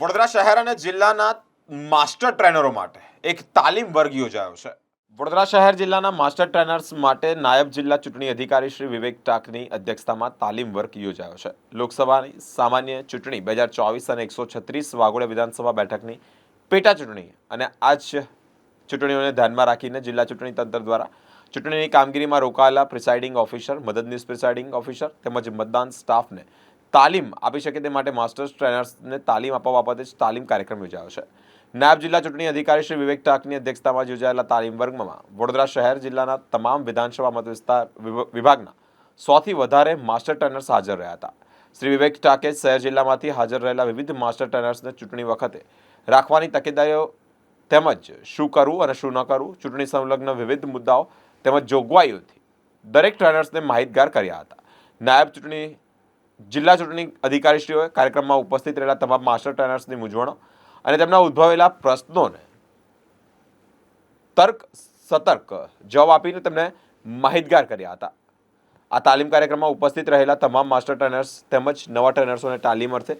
વડોદરા શહેર અને જિલ્લાના માસ્ટર ટ્રેનરો માટે એક તાલીમ વર્ગ યોજાયો છે. વડોદરા શહેર જિલ્લાના માસ્ટર ટ્રેનર્સ માટે નાયબ જિલ્લા ચૂંટણી અધિકારી શ્રી વિવેક ટાકની અધ્યક્ષતામાં તાલીમ વર્ગ યોજાયો છે. લોકસભાની સામાન્ય ચૂંટણી બે હજાર ચોવીસ અને એકસો છત્રીસ વાઘોડિયા વિધાનસભા બેઠકની પેટા ચૂંટણી અને આ જ ચૂંટણીઓને ધ્યાનમાં રાખીને જિલ્લા ચૂંટણી તંત્ર દ્વારા ચૂંટણીની કામગીરીમાં રોકાયેલા પ્રિસાઇડિંગ ઓફિસર, મદદનીશ પ્રિસાઇડિંગ ઓફિસર તેમજ મતદાન સ્ટાફને તાલીમ આપી શકે તે માટે માસ્ટર્સ ટ્રેનર્સને તાલીમ આપવા બાબતે તાલીમ કાર્યક્રમ યોજાયો છે. નાયબ જિલ્લા ચૂંટણી અધિકારી શ્રી વિવેક ટાકની અધ્યક્ષતામાં યોજાયેલા તાલીમ વર્ગમાં વડોદરા શહેર જિલ્લાના તમામ વિધાનસભા મત વિસ્તાર વિભાગના સોથી વધારે માસ્ટર ટ્રેનર્સ હાજર રહ્યા હતા. શ્રી વિવેક ટાકે શહેર જિલ્લામાંથી હાજર રહેલા વિવિધ માસ્ટર ટ્રેનર્સને ચૂંટણી વખતે રાખવાની તકેદારીઓ તેમજ શું કરવું અને શું ન કરવું, ચૂંટણી સંલગ્ન વિવિધ મુદ્દાઓ તેમજ જોગવાઈઓથી દરેક ટ્રેનર્સને માહિતગાર કર્યા હતા. નાયબ ચૂંટણી જિલ્લા ચૂંટણી અધિકારીશ્રીઓએ કાર્યક્રમમાં ઉપસ્થિત રહેલા તમામ માસ્ટર ટ્રેનર્સની મૂંઝવણો અને તેમના ઉદ્ભવેલા પ્રશ્નોને તર્ક, સતર્ક જવાબ આપીને તેમને માહિતગાર કર્યા હતા. આ તાલીમ કાર્યક્રમમાં ઉપસ્થિત રહેલા તમામ માસ્ટર ટ્રેનર્સ તેમજ નવા ટ્રેનર્સોને તાલીમ અર્થે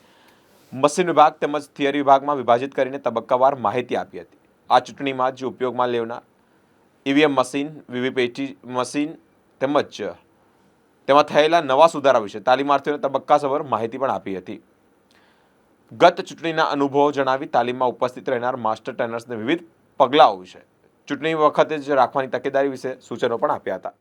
મશીન વિભાગ તેમજ થિયરી વિભાગમાં વિભાજિત કરીને તબક્કાવાર માહિતી આપી હતી. આ ચૂંટણીમાં જે ઉપયોગમાં લેવનાર ઈવીએમ મશીન, વીવીપેટી મશીન તેમજ તેમાં થયેલા નવા સુધારા વિશે તાલીમાર્થીઓને તબક્કાસભર માહિતી પણ આપી હતી. ગત ચૂંટણીના અનુભવો જણાવી તાલીમમાં ઉપસ્થિત રહેનાર માસ્ટર ટ્રેનર્સને વિવિધ પગલાઓ વિશે ચૂંટણી વખતે જ રાખવાની તકેદારી વિશે સૂચનો પણ આપ્યા હતા.